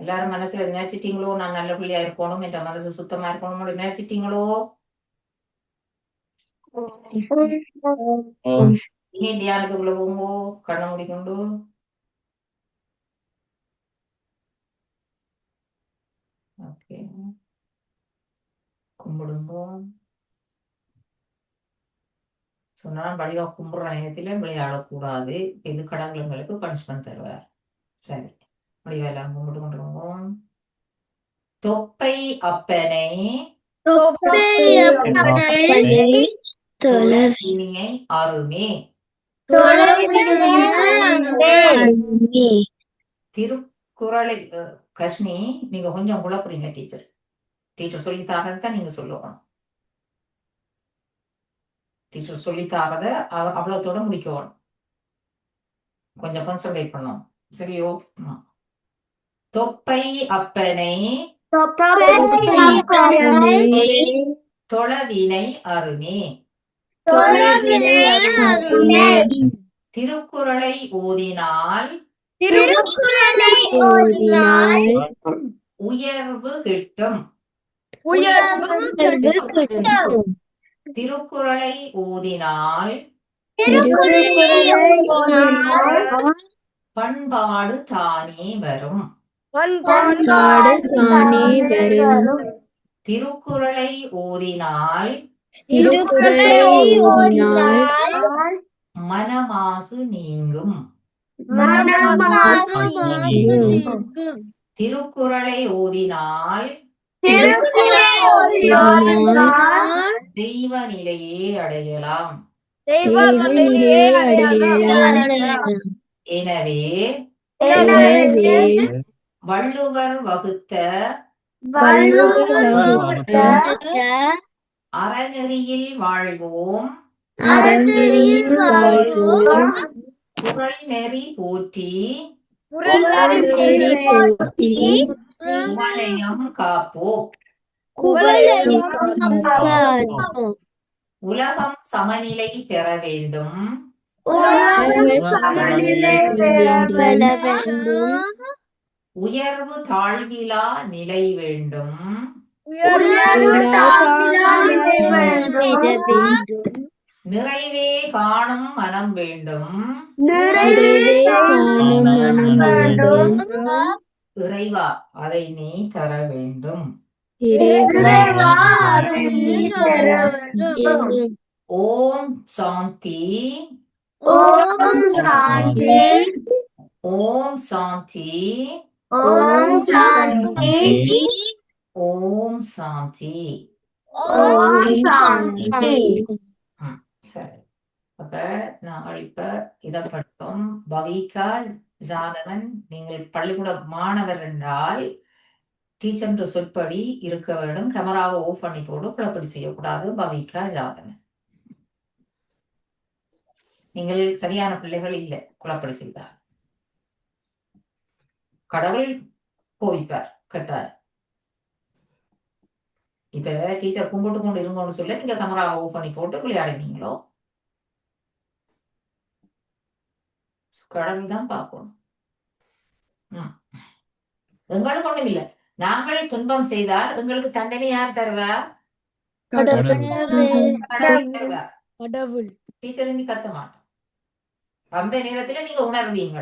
எல்லாரும் மனசுல நினைச்சிட்டீங்களோ நான் நல்ல பிள்ளையா இருக்கணும் என்ற மனசு சுத்தமா இருக்கணும் நினைச்சிட்டீங்களோ இனி தியானத்துக்குள்ள போங்கோ கண்ணை மூடிக்கொண்டு ஓகே. கும்பிடுங்கோ. சொன்னா வடிவா கும்பிடுற நேரத்துல விளையாடக்கூடாது. இது கடவுளுங்களுக்கு பனிஷ்மெண்ட் தருவார். சரி. வடிவா எல்லாம் கும்பிட்டு கொண்டுருவோம் தொப்பை அப்பனை இனியை அருமே திருக்குறளை கஷ்னி நீங்க கொஞ்சம் குழப்புறீங்க டீச்சர் டீச்சர் சொல்லி தான் நீங்க சொல்லணும் டீச்சர் சொல்லி தாரத அவ்வளவுத்தோட முடிக்கணும் கொஞ்சம் கான்சென்ட்ரேட் பண்ணும் சரியோ. தொப்பை அப்பனை தொழவினை அருமே. திருக்குறளை ஓதினால் உயர்வு கிட்டும். திருக்குறளை ஓதினால். பண்பாடு தானே வரும். திருக்குறளை ஓதினால் மனமாசு நீங்கும். திருக்குறளை ஓதினால் தெய்வ நிலையே அடையலாம். எனவே வள்ளுவர் வகுத்த அறநெறியில் வாழ்வோம். குறள் நெறி போற்றி. குவலயம் காப்போம். உலகம் சமநிலை பெற வேண்டும். உயர்வு தாழ்விலா நிலை வேண்டும். நிறைவே காணும் மனம் வேண்டும். இறைவா அதை நீ தர வேண்டும். ஓம் சாந்தி. ஓம் சாந்தி. ஓம் சாந்தி. சரி. அப்ப நாங்கள் இப்ப இத பட்டோம் பவிகா ஜாதவன் நீங்கள் பள்ளிக்கூட மாணவர் என்றால் டீச்சர் சொற்படி இருக்க வேண்டும். கேமராவை ஆஃப் பண்ணி போடு குழப்படி செய்யக்கூடாது. பவிகா ஜாதவன் நீங்கள் சரியான பிள்ளைகள் இல்லை. குழப்படி செய்தார் கடவுள் கோவிப்பார் கட்டார் இப்ப டீச்சர் கும்பிட்டு கொண்டு இருங்கன்னு சொல்ல நீங்க கேமராவை ஆஃப் பண்ணி போட்டு விளையாடுனீங்களோ? கடவுள் தான் பார்க்கணும். எங்களுக்கு ஒண்ணும் இல்லை. நாங்கள் துன்பம் செய்தால் எங்களுக்கு தண்டனை யார் தருவா? கடவுள். தருவா கடவுள். டீச்சர் கத்த மாட்டோம் அந்த நேரத்துல நீங்க உணர்வீங்க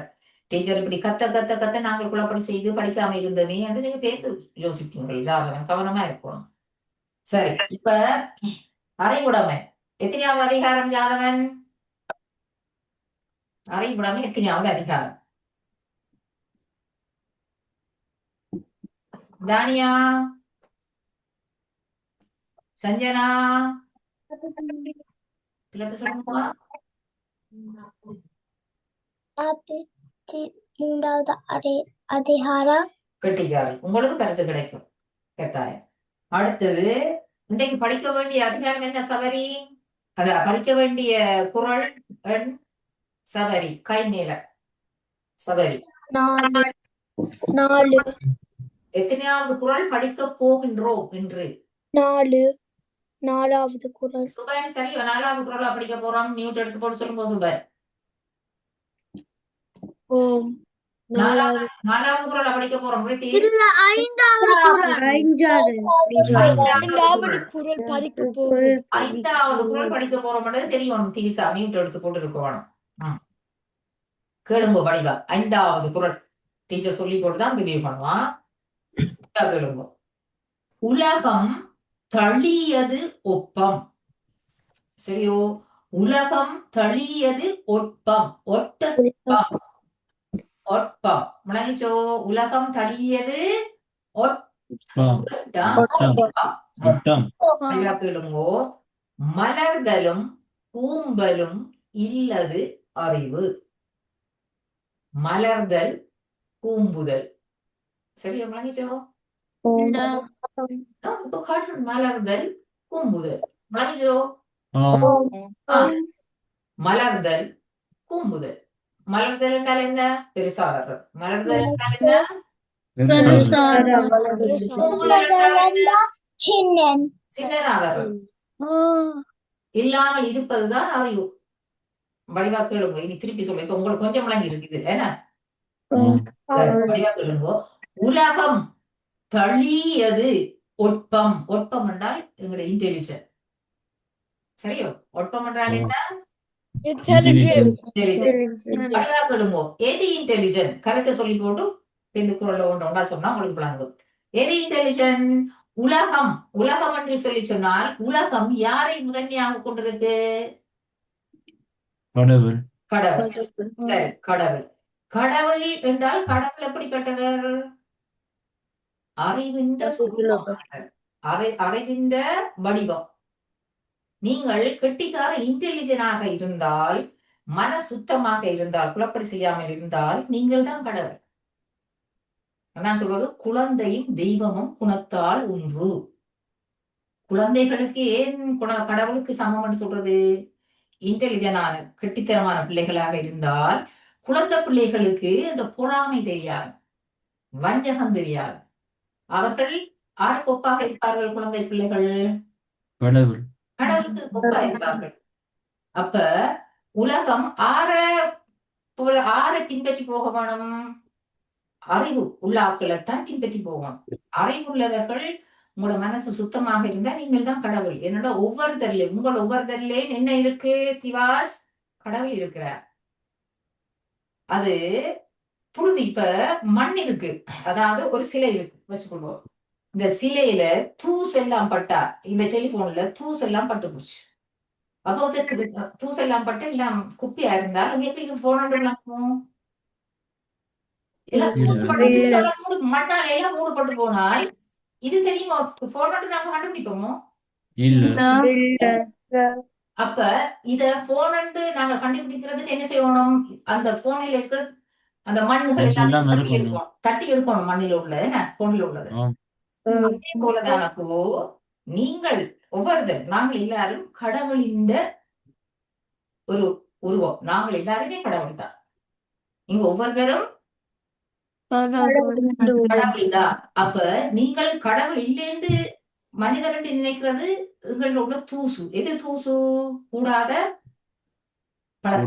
டீச்சர் இப்படி கத்த கத்த கத்த நாங்கள் குழப்படி செய்து படிக்காம இருந்தமே என்று நீங்க பேர்த்து யோசிப்பீங்கள் ஜாதகன் கவனமா இருக்கணும். சரி இப்ப அறைகுடமை எத்தனையாவது அதிகாரம் ஜாதவன் அறைகுடமை எத்தனையாவது அதிகாரம்? தானியா? சஞ்சனா? பிள்ளைக்கு நாற்பத்தி மூன்றாவது அடை அதிகாரம் கெட்டிக்காரி உங்களுக்கு பரிசு கிடைக்கும். கட்டாயம். அடுத்தது இன்றைக்கு படிக்க வேண்டிய அதிகாரம் என்ன? சபரி. அத படிக்க வேண்டிய குறள் எண்? சபரி. கை மேல. சபரி. நாலு. எத்தனையாவது குறள் படிக்க போகின்றோம் என்று? நாலு. நாலாவது குரல். சுபன் சரி நாலாவது குறளா படிக்க போறோம். மியூட் எடுத்து போட்டு சொல்லுங்க சுபன். ஓம் நாலாவது நாலாவது குரலை படிக்க போறோம். ஐந்தாவது குரல். படிக்க போகும். ஐந்தாவது குரல் படிக்க போறோம்ன்றது தெரியும். திரிசா மியூட் எடுத்து போட்டு இருக்க வேணும். ம். கேளுங்க படிவா. ஐந்தாவது குரல். டீச்சர் சொல்லி போட்டு தான் ரிவியூ பண்ணுவான் கேளுங்க. உலகம் தளியது ஒப்பம். சரியோ? உலகம் தளியது ஒப்பம். ஒட்ட ஒப்பம் முழங்கிச்சோ உலகம் ஐயா கேளுங்கோ. மலர்தலும் பூம்பலும் இல்லது அறிவு. மலர்தல் பூம்புதல். சரியா முழங்கிச்சோ மலர்தல் பூம்புதல். முழங்கிச்சோ. மலர்தல் பூம்புதல். மலர்தல் என்றால் என்ன பெருசா வர்றது. மலர்தல் என்றால் சின்னன். சின்னதா வர்றது. இல்லாமல் இருப்பதுதான் அறிவு. வடிவா கேளுங்க. இனி திருப்பி சொல்ல. இப்ப உங்களுக்கு கொஞ்சம் விளங்கி இருக்குது. ஏன்னா? வடிவா கேளுங்க. உலகம் தளியது ஒட்பம். ஒட்பம் என்றால் எங்களுடைய இன்டெலிஜென்ட் சரியோ? ஒட்பம் என்றால் என்ன. இன்டெலிஜென்ட் எது இன்டெலிஜென்ட் கருத்தை சொல்லி போட்டு இந்த குரல்ல ஒன்று ஒன்றா சொன்னா உங்களுக்கு விளங்கும். எது இன்டெலிஜென்ட் உலகம். உலகம் என்று சொல்லி சொன்னால் உலகம் யாரை முதன்மையாக கொண்டிருக்கு? கடவுள். கடவுள். கடவுள். கடவுள். என்றால் கடவுள் எப்படிப்பட்டவர்? அறிவின்ற அறிவின்ற வடிவம். நீங்கள் கெட்டிக்கார இன்டெலிஜென்டாக இருந்தால் மன சுத்தமாக இருந்தால் குழப்படி செய்யாமல் இருந்தால் நீங்கள் தான் கடவுள். அதான் சொல்றது குழந்தையும் தெய்வமும் குணத்தால் ஒன்று. குழந்தைகளுக்கு ஏன் குண கடவுளுக்கு சமம்னு சொல்றது? இன்டெலிஜென்டான கெட்டித்தனமான பிள்ளைகளாக இருந்தால் குழந்தை பிள்ளைகளுக்கு அந்த பொறாமை தெரியாது வஞ்சகம் தெரியாது. அவர்கள் ஆருக்கு ஒப்பாக இருப்பார்கள் குழந்தை பிள்ளைகள்? கடவுள். கடவுளுக்கு ஒப்பா இருப்பார்கள். அப்ப உலகம் ஆற போல ஆற பின்பற்றி போக வேணும் அறிவு உள்ள ஆட்களைத்தான் பின்பற்றி போகணும். அறிவுள்ளவர்கள் உங்களோட மனசு சுத்தமாக இருந்தா நீங்கள் தான் கடவுள். என்னோட ஒவ்வொருத்தர்லயும் உங்களோட ஒவ்வொருத்தர்லயும் என்ன இருக்கு திவாஸ்? கடவுள் இருக்கிறார். அது புழுதி இப்ப மண் இருக்கு. அதாவது ஒரு சிலை இருக்கு. வச்சுக்கொள்வோம் இந்த சிலையில தூசு எல்லாம் பட்டா இந்த டெலிபோன்ல தூசு எல்லாம் பட்டு போச்சு. அப்போ வந்து தூசு எல்லாம் பட்டு எல்லாம் குப்பியா இருந்தால் உங்களுக்கு போன் மண்ணால எல்லாம் மூடப்பட்டு போனால் இது தெரியுமா? போன் நாங்க கண்டுபிடிப்போமோ? இல்ல. அப்ப இத போன் நாங்க கண்டுபிடிக்கிறதுக்கு என்ன செய்யணும்? அந்த போனில் இருக்கிற அந்த மண்ணுகள் தட்டி இருக்கணும். எடுக்கணும். தட்டி எடுக்கணும் மண்ணில உள்ளது என்ன? போன்ல உள்ளது. அதே போலதான் அப்போ நீங்கள் ஒவ்வொருத்தர் நாங்கள் எல்லாரும் கடவுளின் ஒரு உருவம். நாங்கள் எல்லாருமே கடவுள் தான். இங்க ஒவ்வொருத்தரும் கடவுள் தான். அப்ப நீங்கள் கடவுள் இல்லைன்னு மனிதர் என்று நினைக்கிறது எங்களோட உள்ள தூசு. எது தூசு? கூடாத பழக்கம்.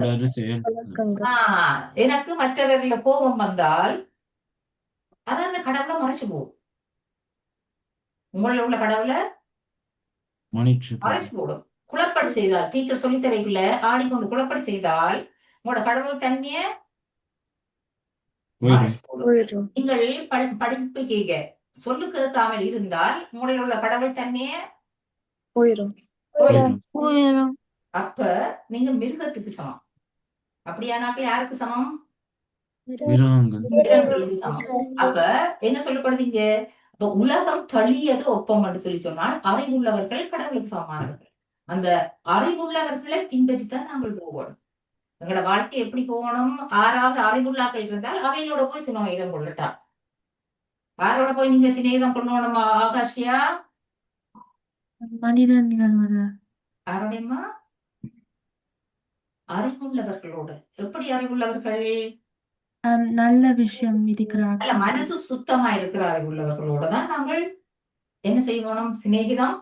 எனக்கு மற்றவர்கள கோபம் வந்தால் அது அந்த கடவுளை மறைச்சு போகும். உங்களில் உள்ள கடவுளை மறைச்சு போடும். குழப்படி செய்தால். டீச்சர் சொல்லித்தரைக்குள்ள ஆடிக்கொண்டு குழப்படி செய்தால் உங்களோட கடவுள் தன்மைய. நீங்கள் படி- படிப்பு கேட்க சொல்லு கேட்காமல் இருந்தால் உங்களில் உள்ள கடவுள் தன்மைய அப்ப நீங்க மிருகத்துக்கு சமம். அப்படியானாக்கள் யாருக்கு சமம்? மிருகங்கள் மிருகங்களுக்கு. சமம். அப்ப என்ன சொல்லப்படுதுங்க அப்ப உலகம் தளியது ஒப்பம் என்று சொல்லி சொன்னால் அறிவுள்ளவர்கள் கடவுளுக்கு சமமானவர்கள். அந்த அறிவுள்ளவர்களை பின்பற்றித்தான் நாங்கள் போகணும் எங்களோட வாழ்க்கை எப்படி போகணும்? ஆறாவது அறிவுள்ளாக்கள் இருந்தால் அவையோட போய் சிநேகிதம் கொள்ளட்டா யாரோட போய் நீங்க சிநேகிதம் கொள்ளணும் ஆகாஷியா? வர யாரோடையம்மா அறிவுள்ளவர்களோடு. எப்படி அறிவுள்ளவர்கள்? நல்ல விஷயம் அல்ல இருக்கிறார்கள் மனசு சுத்தமா இருக்கிற அறிவுள்ளவர்களோட தான் நாங்கள் என்ன செய்யணும் சிநேகிதம்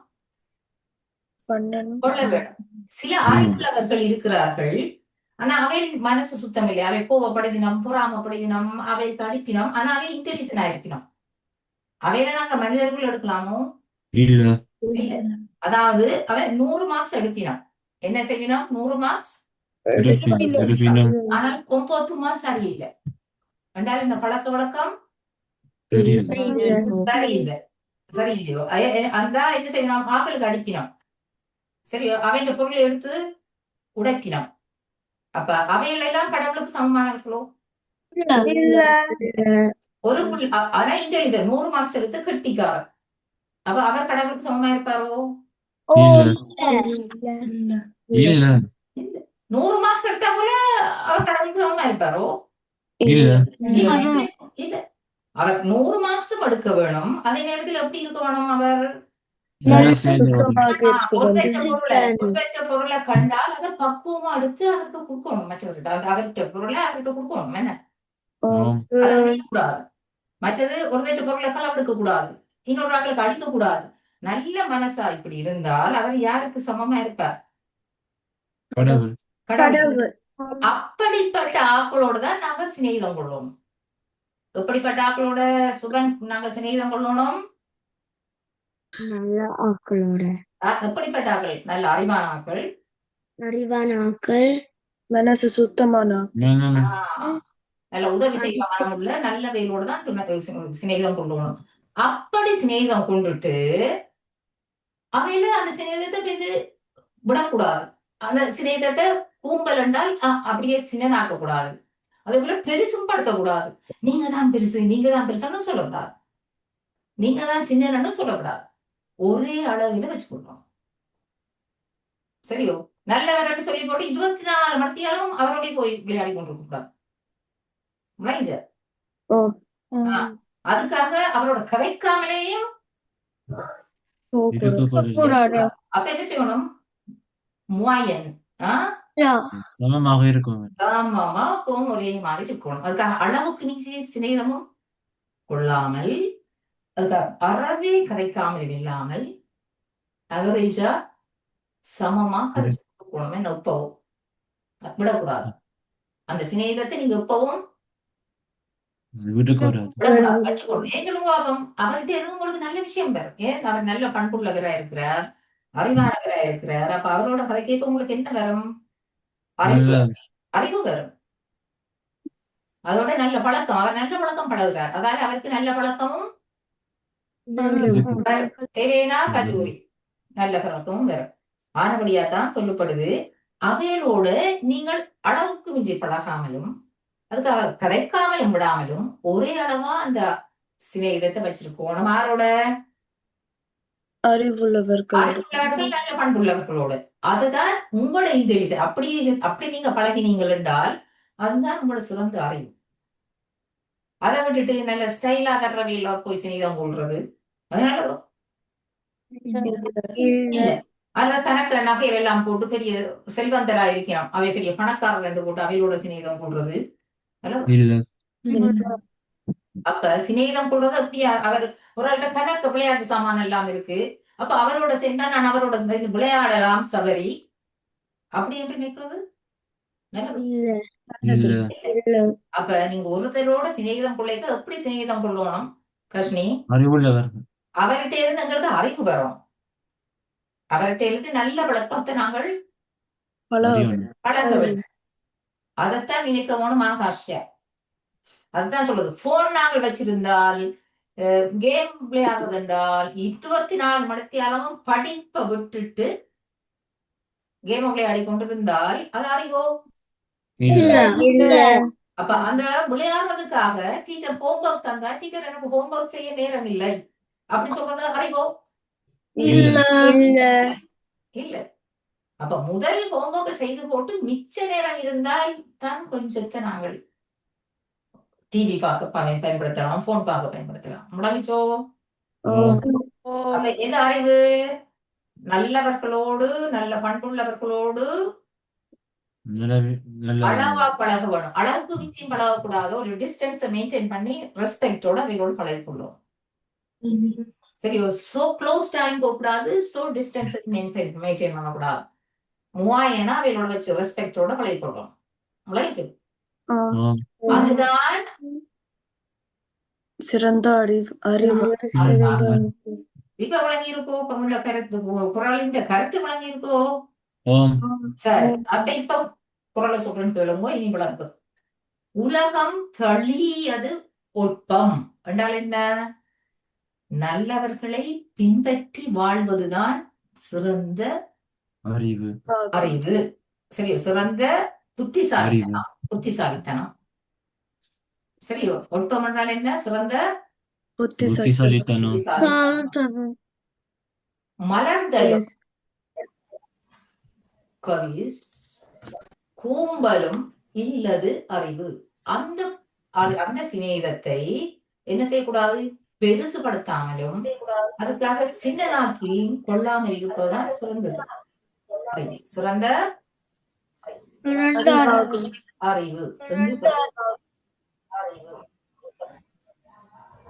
கொள்ள வேண்டும். சில அறிவுள்ளவர்கள் இருக்கிறார்கள். ஆனா அவை மனசு சுத்தம் இல்லை அவை கோவப்படுவினம் பொறாமப்படுவினம் அவை கடிப்பினம். ஆனா அவை இன்டெலிஜென்ட் ஆயிருக்கணும் அவையில நாங்க மனிதர்கள் எடுக்கலாமோ? இல்ல. அதாவது அவன் நூறு மார்க்ஸ் எடுப்பினான் என்ன செய்யணும் நூறு மார்க்ஸ் ஒன்பது மார்க்ஸ் சரியில்லை. ரெண்டாலும் என்ன பழக்க வழக்கம்? சரியில்லை. சரியில்லையோ? அந்த என்ன செய்யணும்? ஆக்களுக்கு அடிப்பினோம் சரியோ? அவைன்ற பொருளை எடுத்து உடைப்பினோம் அப்ப அவைகளெல்லாம் கடவுளுக்கு சமமானவர்களோ ஒரு புள்ளி அ- ஆனா இன்டெலிஜென்ட் நூறு மார்க்ஸ் எடுத்து கெட்டிக்காரர் அப்ப அவர் கடவுளுக்கு சமமா இருப்பாரோ? இல்ல. இல்ல. நூறு மார்க்ஸ் எடுத்தா போல அவர் கடவுளுக்கு சமமா இருப்பாரோ? இல்ல. அவர் நூறு மார்க்ஸும் எடுக்க வேணும். அதே நேரத்தில் எப்படி இருக்க வேணும் அவர்? பொருளை கண்டால் அதை பக்குவமா எடுத்து அவருக்கு கொடுக்கணும் மற்றவர்கிட்ட. அவர்கிட்ட பொருளை அவர்கிட்ட கொடுக்கணும் என்ன? ஆம். அதை செய்யக்கூடாது மற்றது ஒருத்தற்ற பொருளை களவெடுக்க கூடாது இன்னொரு ஆட்களுக்கு அடிக்க கூடாது நல்ல மனசா இப்படி இருந்தால் அவர் யாருக்கு சமமா இருப்பார்? கடவுள். அப்படிப்பட்ட ஆக்களோட தான் நாங்க சிநேகிதம் கொள்ளணும் எப்படிப்பட்ட ஆக்களோட? சுபன் நாங்க சிநேகிதம் கொள்ளணும். நல்ல ஆக்களோட. எப்படிப்பட்ட ஆக்கள்? நல்ல அறிவான ஆக்கள். அறிவான ஆக்கள். மனசு சுத்தமான நல்ல உதவி செய்ய மனம் உள்ள நல்ல வேலோட தான் சிநேகிதம் கொள்ளணும். அப்படி சிநேகிதம் கொண்டுட்டு அவையில அந்த சிநேகிதத்தை விடக்கூடாது. அந்த சிநேகிதத்தை கூம்பல் என்றால் அப்படியே சின்னனாக்க கூடாது அதே போல பெருசும் படுத்தக்கூடாது. நீங்க தான் பெருசு நீங்க தான் பெருசுன்னு சொல்லக்கூடாது. நீங்க தான் சின்னன்னு சொல்லக்கூடாது. ஒரே அளவில் வச்சுக்கொள்ளணும் சரியோ? நல்லவர்னு சொல்லி போட்டு இருபத்தி நாலு மணித்தியாலும் அவரோடய போய் விளையாடி கொண்டிருக்க கூடாது அதுக்காக அவரோட கதைக்காமலேயும் அப்ப என்ன செய்யணும்? முவாயன் ஆஹ் சமமாக இருக்கும் சமமா ஒரே மாதிரி இருக்கணும். அதுக்காக அளவுக்கு மிஞ்சி சிநேகமும் கொள்ளாமல் அதுக்காக அறவே கதைக்காமல் இல்லாமல் அவரேஜா சமமா கதை கொடுக்கணும் எப்பவும் விடக்கூடாது. அந்த சிநேகத்தை நீங்க எப்பவும் அவர்கிட்ட இருந்து உங்களுக்கு நல்ல விஷயம் பெறும் ஏன்? அவர் நல்ல பண்புள்ளவரா இருக்கிறார் அறிவானவரா இருக்கிறார். அப்ப அவரோட கதை கேட்க உங்களுக்கு என்ன வரும்? அறிவு. அறிவு வரும் அதோட நல்ல பழக்கம். அவர் நல்ல பழக்கம் பழகுறார். அதாவது அவருக்கு நல்ல பழக்கமும். தேவைனா கல்லூரி. நல்ல பழக்கமும் வரும் ஆனபடியா தான் சொல்லப்படுது. அவையோட நீங்கள் அளவுக்கு மிஞ்சி பழகாமலும் அதுக்காக கதைக்காமலும் விடாமலும் ஒரே அளவா அந்த சிநேகிதத்தை வச்சிருக்கோம். யாரோட அறிவுள்ளவர்கள் அறிவுள்ளவர்கள் நல்ல பண்புள்ளவர்களோட. அதுதான் உங்களோட இன்டெலிஜென்ஸ் அப்படி அப்படி நீங்க பழகினீங்கள் என்றால் அதுதான் உங்களோட சிறந்த அறிவு. அதை விட்டுட்டு நல்ல ஸ்டைலா வர்றவையில போய் சிநேகிதம் கொள்றது. அதனாலதோ இல்ல. அத கணக்குல நகைகள் எல்லாம் போட்டு பெரிய செல்வந்தரா இருக்கிறோம் அவை பெரிய பணக்காரர் என்று போட்டு அவையோட சிநேகிதம் கொள்றது. அப்ப சிநேகிதம் கொள்றது அப்படி அவர் ஒரு ஆள்கிட்ட கணக்கு விளையாட்டு சாமான் எல்லாம் இருக்கு. அப்ப அவரோட சேர்ந்தா நான் அவரோட சேர்ந்து விளையாடலாம் சபரி. அப்படி என்று நினைக்கிறது நல்லது. இல்ல. அப்ப நீங்க ஒருத்தரோட சிநேகிதம் கொள்ளைக்க எப்படி சிநேகிதம் கொள்ளணும் கஷ்னி? அறிவுள்ளவர்கள். அவர்கிட்ட இருந்து எங்களுக்கு அறிவு வரும். அவர்கிட்ட இருந்து நல்ல பழக்கத்தை நாங்கள் பல அறிவுள்ள பழக வேண்டும். அதைத்தான் நினைக்க வேணும் ஆகாஷ்யா அதுதான் சொல்லுது போன் நாங்கள் வச்சிருந்தால் கேம் விளையாடுறது என்றால் இருபத்தி நாலு மணித்தியாலமும் படிப்பை விட்டுட்டு கேம் விளையாடி கொண்டிருந்தால் அது அறிவோ இல்ல அப்ப அந்த விளையாடுறதுக்காக டீச்சர் ஹோம்ஒர்க் தந்தா டீச்சர் எனக்கு ஹோம்ஒர்க் செய்ய நேரம் இல்லை அப்படி சொல்றது அறிவோ இல்ல இல்ல அப்ப முதல் ஹோம்ஒர்க் செய்து போட்டு மிச்ச நேரம் இருந்தால் தான் கொஞ்சத்தை நாங்கள் டிவி பார்க்க பயன் பயன்படுத்தலாம் போன் பார்க்க பயன்படுத்தலாம். முடமிச்சோ அப்ப எது அறிவு? நல்லவர்களோடு நல்ல பண்புள்ளவர்களோடு அளவா பழக வேணும் அளவுக்கு மிஞ்சியும் பழகக்கூடாது. ஒரு டிஸ்டன்ஸை மெயின்டைன் பண்ணி ரெஸ்பெக்டோட அவைகளோடு பழகிக்கொள்ளும். சரியோ சோ க்ளோஸ் டைம் போகக்கூடாது. சோ டிஸ்டன்ஸ் மெயின்டைன் மெயின்டைன் பண்ணக்கூடாது. மூவாயினா அவைகளோட வச்சு ரெஸ்பெக்டோட பழகிக்கொள்ளும். ஆம் அதுதான் சிறந்த அறிவு அறிவு. இப்ப விளங்கி இருக்கோ இந்த கருத்து குரலின் கருத்து விளங்கி இருக்கோ சரி அப்ப இப்ப குரலை சொல்றேன்னு கேளுங்க இனி விளங்கு. உலகம் தளியது ஒட்பம். என்றால் என்ன? நல்லவர்களை பின்பற்றி வாழ்வதுதான் சிறந்த அறிவு. அறிவு. சரியோ? சிறந்த புத்திசாலித்தனம். புத்திசாலித்தனம். சரியோ ஒட்பம் என்றால் என்ன சிறந்த புத்திசாலி புத்திசாலித்தனம் மலர்ந்தலும் கவிஸ் கூம்பலும் இல்லது அறிவு அந்த அந்த சிநேகிதத்தை என்ன செய்யக்கூடாது பெருசுபடுத்தாமலும் அதுக்காக சின்னனாக்கி கொள்ளாமல் இருப்பதுதான் சிறந்தது. சிறந்த அறிவு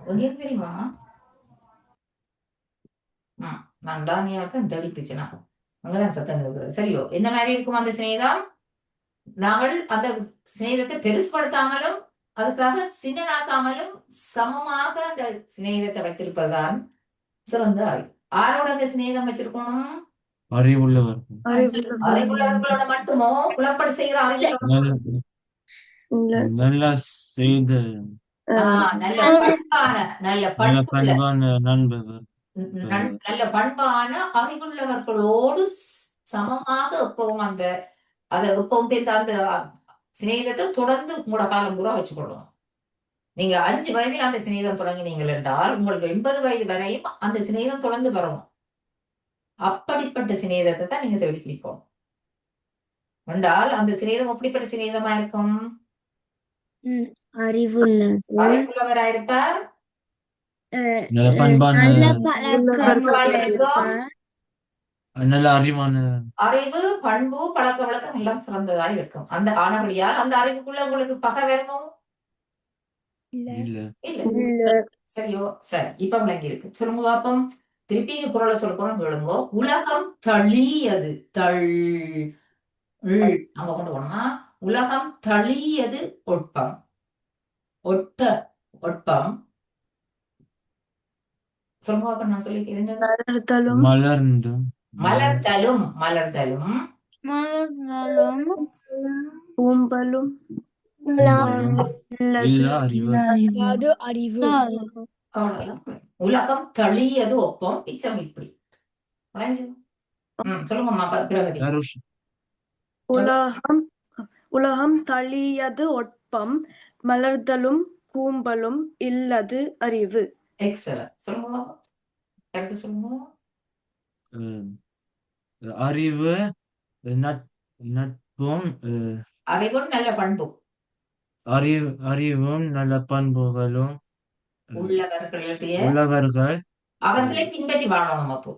உங்களுக்கு தெரியுமா நான் தானியாத்தான் தேடி பிடிச்சனா அங்கதான் சத்தம் கேட்கிறது சரியோ என்ன மாதிரி இருக்கும் அந்த சிநேகிதம் நாங்கள் அந்த சிநேகிதத்தை பெருசுபடுத்தாமலும் அதுக்காக சின்னனாக்காமலும் சமமாக அந்த சிநேகிதத்தை வைத்திருப்பதுதான் சிறந்த அறிவு ஆரோட அந்த சிநேகிதம் வச்சிருக்கணும் அறிவுள்ளவர் அறிவுள்ளவர். அறிவுள்ளவர்களோட மட்டுமோ குழப்படி செய்கிற அறிவுள்ளவர்களோட நல்ல செய்த நல்ல பண்பான நல்ல பண்பான நண்பர் நல்ல பண்பான அறிவுள்ளவர்களோடு சமமாக எப்பவும் அந்த அதை எப்பவும் அந்த சிநேகிதத்தை தொடர்ந்து உங்களோட காலம் பூரா வச்சுக்கொள்ளும் நீங்க அஞ்சு வயதில் அந்த சிநேகிதம் தொடங்கினீங்கள் என்றால் உங்களுக்கு எண்பது வயது வரையும் அந்த சிநேகிதம் தொடர்ந்து வரணும் அப்படிப்பட்ட சிநேகிதத்தை தான் நீங்க தேடி பிடிக்கணும். என்றால் அந்த சிநேகிதம் எப்படிப்பட்ட சிநேகிதமா இருக்கும்? அறிவுள்ளவரா இருப்பார் நல்ல பண்பான நல்ல பழக்கம் பழக்கம் நல்ல அறிவான அறிவு பண்பு பழக்க வழக்கம் எல்லாம் சிறந்ததாய் இருக்கும். அந்த ஆனபடியால் அந்த அறிவுக்குள்ள உங்களுக்கு பகை வருமோ இல்ல. இல்ல. சரியோ. சரி இப்ப விளங்கி இருக்கு. சொல்லுங்க பாப்போம். திருப்பி இந்த குரலை சொல்ல போறோம் கேளுங்க உலகம் தளியது தள். அங்க கொண்டு போனோம்னா உலகம் தளியது ஒட்பம். ஒட்ட ஒட்பம். சொல்லுங்க நான் சொல்லி? மலர்தலும். மலர்ந்தும். மலர்தலும் மலர்தலும். பூம்பலும் அறிவு. உலகம் தளியது ஒப்பம் இச்சம் இப்படி. சொல்லுங்கம்மா பிரகதி. உலகம் உலகம் தளியது ஒட்பம் மலர்தலும் கூம்பலும் இல்லது அறிவு. அறிவு நட் நட்பும் அறிவும் நல்ல பண்பு. அறிவு அறிவும் நல்ல பண்புகளும் உள்ளவர்களுடைய உள்ளவர்கள் அவர்களை பின்பற்றி வாழணும் அப்போ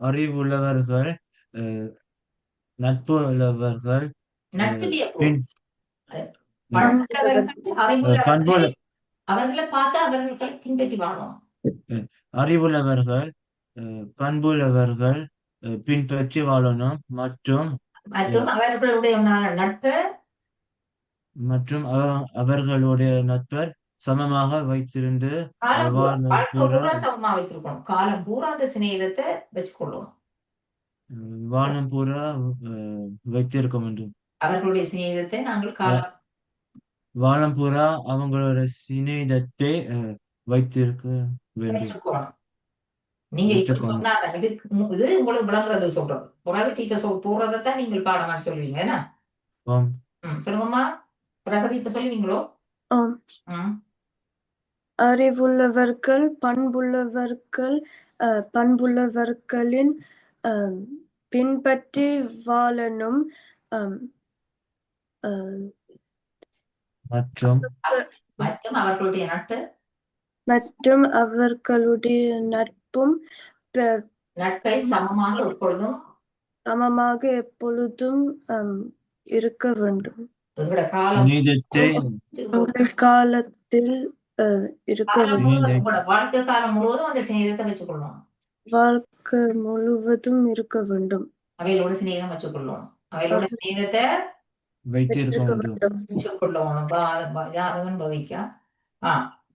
அறிவுள்ளவர்கள் நட்பு உள்ளவர்கள் அறிவுள்ளவர்களை பண்புள்ள அவர்களை பார்த்து அவர்களை பின்பற்றி வாழணும் அறிவுள்ளவர்கள் அஹ், பண்புள்ளவர்கள் பின்பற்றி வாழணும். மற்றும் மற்றும் அவர்களுடைய ந- நட்பு மற்றும் அவ- அவர்களுடைய நட்பர் சமமாக வைத்திருந்து சமமா காலம் பூரா அந்த சிநேகிதத்தை வச்சுக்கொள்ளணும். வானம் பூரா அஹ், வைத்திருக்க வேண்டும் அவர்களுடைய சிநேகிதத்தை நாங்கள் காலம் வானம் பூரா அவங்களோட சிநேகிதத்தை அஹ், வைத்திருக்க வேண்டும். நீங்க இது இது உங்களுக்கு விளங்குறது சொல்றது. பிறகு டீச்சர் சொல் போறதை தான் நீங்கள் பாடமா சொல்லுவீங்க என்ன? சொல்லுங்கம்மா. பிரகதி இப்ப சொல்லுவீங்களோ? அறிவுள்ளவர்கள் பண்புள்ளவர்கள் அஹ், பண்புள்ளவர்களின் பின்பற்றி வாழணும். மற்றும் மற்றும் அவர்களுடைய நட்பு. மற்றும் அவர்களுடைய நட்பும் நட்பை சமமாக எப்பொழுதும் சமமாக எப்பொழுதும் இருக்க வேண்டும். காலத்தில் அஹ், இருக்க வேண்டும். வாழ்க்கை காலம் முழுவதும் அந்த சிநேகிதத்தை வச்சுக்கொள்ளணும். வாழ்க்கை முழுவதும் இருக்க வேண்டும். ஸ்நேகத்தை வைத்திருக்க வேண்டும். வச்சுக்கொள்ளணும் பா- பா- ஜாதகம் பவிக்கா? ஆ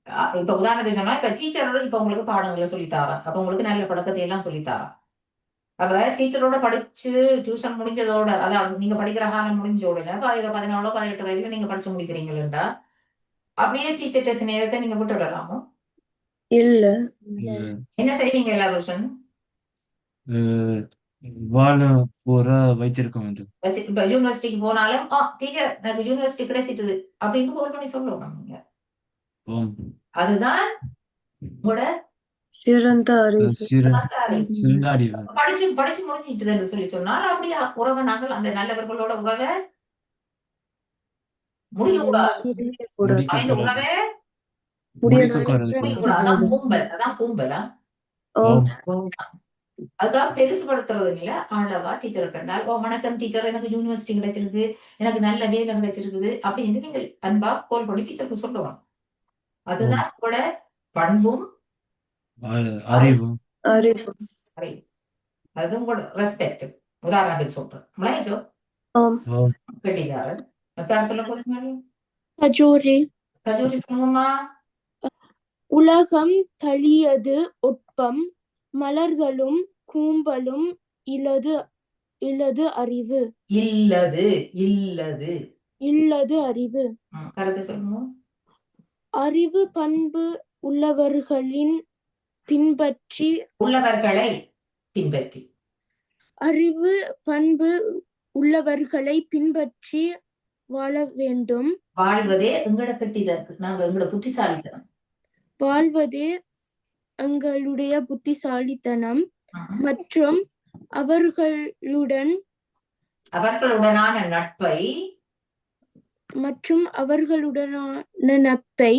ஆ, இப்ப உதாரணத்துக்கு சொன்னா இப்ப டீச்சரோட இப்ப உங்களுக்கு பாடங்களை சொல்லித்தாரேன் அப்ப உங்களுக்கு நல்ல பழக்கத்தை எல்லாம் சொல்லித்தாரேன் அப்ப டீச்சரோட படிச்சு டியூஷன் முடிஞ்சதோட அதாவது நீங்க படிக்கிற காலம் முடிஞ்ச உடனே பதினோ பதினாலோ பதினெட்டு வயதுல நீங்க படிச்சு முடிக்கிறீங்களா அப்படியே டீச்சர் டெஸ்ட் நேரத்தை நீங்க விட்டு விடலாமோ இல்ல. என்ன செய்வீங்க எல்லா வருஷம் அஹ், வானம் பூரா வைத்திருக்க வேண்டும் வச்சு இப்ப யூனிவர்சிட்டிக்கு போனாலும் ஆ டீச்சர் எனக்கு யூனிவர்சிட்டி கிடைச்சிட்டுது அப்படின்னு கால் பண்ணி சொல்லணும் நீங்க அதுதான் உங்களோட சிறந்த அறிவு. சிற அறிவு. சிறந்த அறிவு. படிச்சு படிச்சு முடிஞ்சிட்டுதுன்னு சொல்லி சொன்னால் அப்படி உறவை நாங்கள் அந்த நல்லவர்களோட உறவை முடியக்கூடாது கூடாது. முடிக்க அந்த உறவை அதுக்காக பெருசுபடுத்துறது இல்ல ஆளவா டீச்சரை கண்டால் ஓ வணக்கம் டீச்சர் எனக்கு யூனிவர்சிட்டி கிடைச்சிருக்கு. எனக்கு நல்ல வேலை கிடைச்சிருக்குது. அப்படின்னு நீங்கள் அன்பா கோல் பண்ணி டீச்சருக்கு சொல்லணும். அதுதான் கூட பண்பும். அதுவும் கூட ரெஸ்பெக்ட் உதாரணத்துக்கு சொல்றேன். மலேஷோ. கட்டிக்காரன் சொல்ல போறீங்க கஜோரி. கஜூரி சொல்லுங்கம்மா. உலகம் தளியது ஒட்பம் மலர்தலும் கூம்பலும் இலது இலது அறிவு. இல்லது இல்லது. இல்லது அறிவு. ம், கருத்து சொல்லுங்க. அறிவு பண்பு உள்ளவர்களின் பின்பற்றி. உள்ளவர்களை பின்பற்றி. அறிவு பண்பு உள்ளவர்களை பின்பற்றி வாழ வேண்டும். வாழ்வதே எங்கட கட்டிதான். நாங்க எங்கட புத்திசாலித்தனம். வாழ்வதே எங்களுடைய புத்திசாலித்தனம். மற்றும் அவர்களுடன் அவர்களுடனான நட்பை மற்றும் அவர்களுடனான நட்பை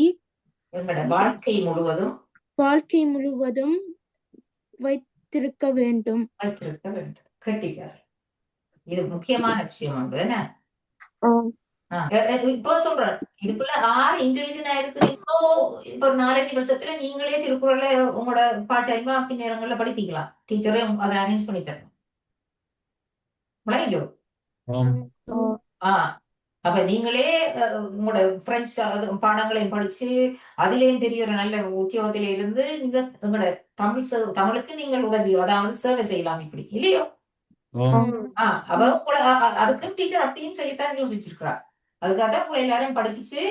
வாழ்க்கை முழுவதும் வாழ்க்கை முழுவதும் வைத்திருக்க வேண்டும். வைத்திருக்க வேண்டும். கட்டிக்கார் இது முக்கியமான விஷயம் வந்து இப்போ சொல்றேன். இதுக்குள்ள ஆறு இன்டெலிஜென்டா இருக்கிறீங்களோ இப்ப ஒரு நாலஞ்சு வருஷத்துல நீங்களே திருக்குறள உங்களோட பார்ட் டைமா அப்படி நேரங்கள்ல படிப்பீங்களா? டீச்சரே அதை அரேஞ்ச் பண்ணி தரணும். விளங்கிக்கோ அப்ப நீங்களே உங்களோட பிரெஞ்சு பாடங்களையும் படிச்சு அதுலயும் பெரிய ஒரு நல்ல உத்தியோகத்தில இருந்து நீங்க உங்களோட தமிழ் தமிழுக்கு நீங்கள் உதவி அதாவது சேவை செய்யலாம் இப்படி இல்லையோ? ஓம் ஆ அவ உங்களை அ- அ- அதுக்கும் டீச்சர் அப்படியும் செய்யத்தான் யோசிச்சிருக்கிறா அதுக்காக தான் உங்களை எல்லாரையும் படிப்பிச்சு.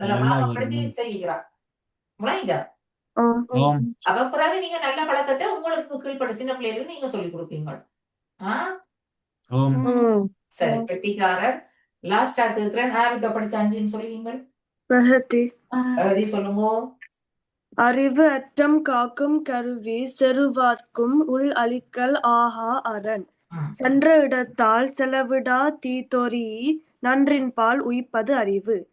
நல்லா நல்லா பழக்கப்படுத்தி வரணும். செய்கிறா முறைஞ்சா ஓம். ஓம் அப்ப பிறகு நீங்க நல்ல பழக்கத்தை உங்களுக்கு கீழ்ப்பட்ட சின்ன பிள்ளைகளுக்கு நீங்க சொல்லி கொடுப்பீங்க. சரி பெட்டிக்காரர். லாஸ்டா யார் இப்ப படிச்ச அஞ்சுன்னு சொல்லுவீங்க. பிரகதி. அழகி சொல்லுங்க. அறிவு அற்றம் காக்கும் கருவி செருவார்க்கும் உள் அழிக்கல் ஆஹா அரண். சென்ற இடத்தால் செலவிடா தீத்தொரி நன்றின்பால் உய்ப்பது அறிவு.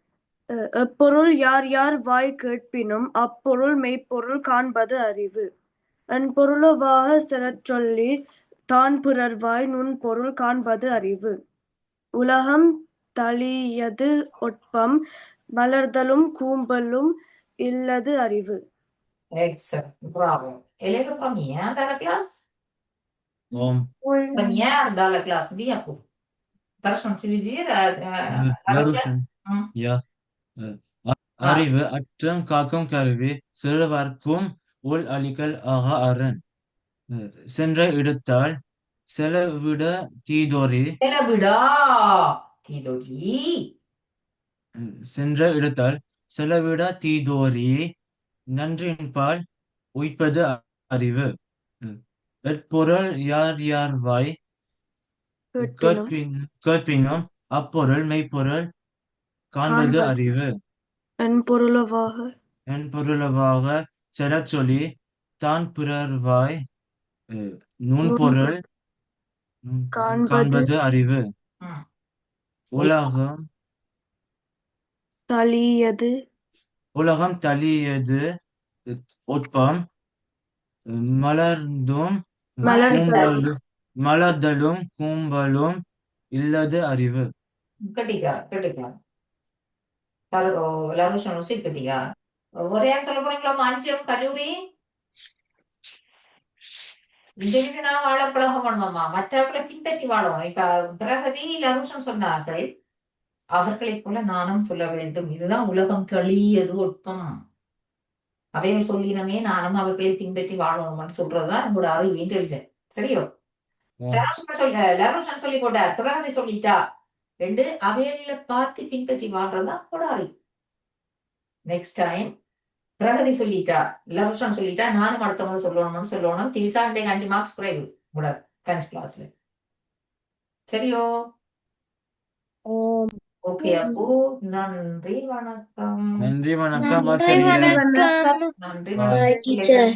எப்பொருள் யார் யார் வாய் கேட்பினும் அப்பொருள் மெய்ப்பொருள் காண்பது அறிவு. என் பொருளவாக செலச் சொல்லி தான் பிறர்வாய் நுண் பொருள் காண்பது அறிவு. உலகம் தளியது ஒட்பம் மலர்தலும் கூம்பலும் இல்லது அறிவு. Excellent, bravo. Première dans la classe? ஓம் Première dans la தருஷன் ம். யா அஹ், அ- அறிவு அற்றம் காக்கும் கருவி சிறுவர்க்கும் உள் அழிக்கல் ஆக அரண் சென்ற இடத்தால் செலவிட தீதோரி Tidori. அஹ், சென்ற இடத்தால் செலவிட தீதோரி நன்றின்பால் உய்ப்பது அறிவு எப்பொருள் யார் யார் வாய்? கேட்பினும். கேட்பின் கேட்பினும். அப்பொருள் மெய்ப்பொருள். காண்பது. அறிவு. என் பொருளவாக என் பொருளவாக செலச் சொல்லி தான் பிறர்வாய் நுண்பொருள் காண்பது. காண்பது அறிவு. உலகம். தளியது. உலகம் தளியது. ஒட்பம். மலர்ந்தும் மலர்தலும். மலர்தலும் கூம்பலும் இல்லது அறிவு. கட்டிக்கார தரு லருஷன் உசி கட்டிக்கார ஒரே சொல்ல போறீங்களா மாஞ்சியம் கல்லூரி? இதுன்னு நான் வாழ பழகணுமாம்மா மற்றவர்களை பின்பற்றி வாழணும். இப்ப பிரகதி லகுஷம் சொன்னார்கள். அவர்களைப் போல நானும் சொல்ல வேண்டும். இதுதான் உலகம் தெளியது ஒட்பம். அவைகள் சொல்லினமே நானும் அவர்களை பின்பற்றி வாழணும்னு சொல்றதுதான் நம்மளோட அறிவு இன்டெலிஜென்ட் சரியோ. லரோஷன் சொல்ல போட்ட பிரகதி சொல்லிட்டா. ரெண்டு அவைகளை பார்த்து பின்பற்றி வாழ்றதுதான் நம்மளோட அறிவு நெக்ஸ்ட் டைம் பிரகதி சொல்லிட்டா. லரோஷன் சொல்லிட்டா நானும் அடுத்தவங்க சொல்லணும்னு சொல்லணும். திரிசா இன்றைக்கு அஞ்சு மார்க்ஸ் குறைவு. கூட பிரெஞ்ச் கிளாஸ்ல சரியோ? ஓகே அப்போ நன்றி வணக்கம். நன்றி வணக்கம். நன்றி. வணக்கம்.